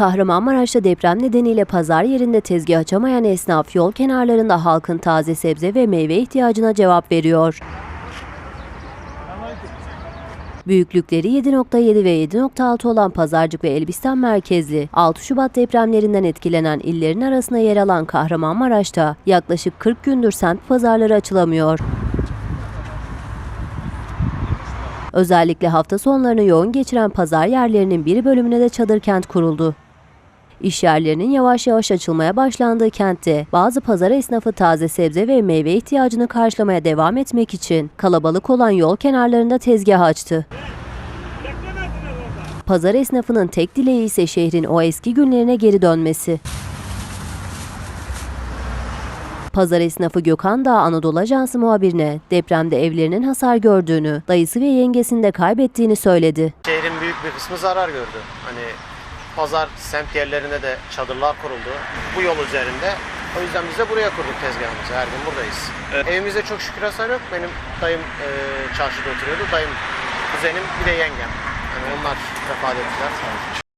Kahramanmaraş'ta deprem nedeniyle pazar yerinde tezgah açamayan esnaf yol kenarlarında halkın taze sebze ve meyve ihtiyacına cevap veriyor. Büyüklükleri 7.7 ve 7.6 olan Pazarcık ve Elbistan merkezli 6 Şubat depremlerinden etkilenen illerin arasında yer alan Kahramanmaraş'ta yaklaşık 40 gündür semt pazarları açılamıyor. Özellikle hafta sonlarını yoğun geçiren pazar yerlerinin bir bölümüne de çadır kent kuruldu. İş yerlerinin yavaş yavaş açılmaya başlandığı kentte bazı pazar esnafı taze sebze ve meyve ihtiyacını karşılamaya devam etmek için kalabalık olan yol kenarlarında tezgah açtı. Pazar esnafının tek dileği ise şehrin o eski günlerine geri dönmesi. Pazar esnafı Gökhan Dağ Anadolu Ajansı muhabirine depremde evlerinin hasar gördüğünü, dayısı ve yengesini de kaybettiğini söyledi. Şehrin büyük bir kısmı zarar gördü. Hani pazar semt yerlerinde de çadırlar kuruldu. Bu yol üzerinde. O yüzden biz de buraya kurduk tezgahımızı. Her gün buradayız. Evimizde çok şükür hasar yok. Benim dayım e, çarşıda oturuyordu. Dayım, kuzenim bir de yengem. Yani onlar vefat ettiler.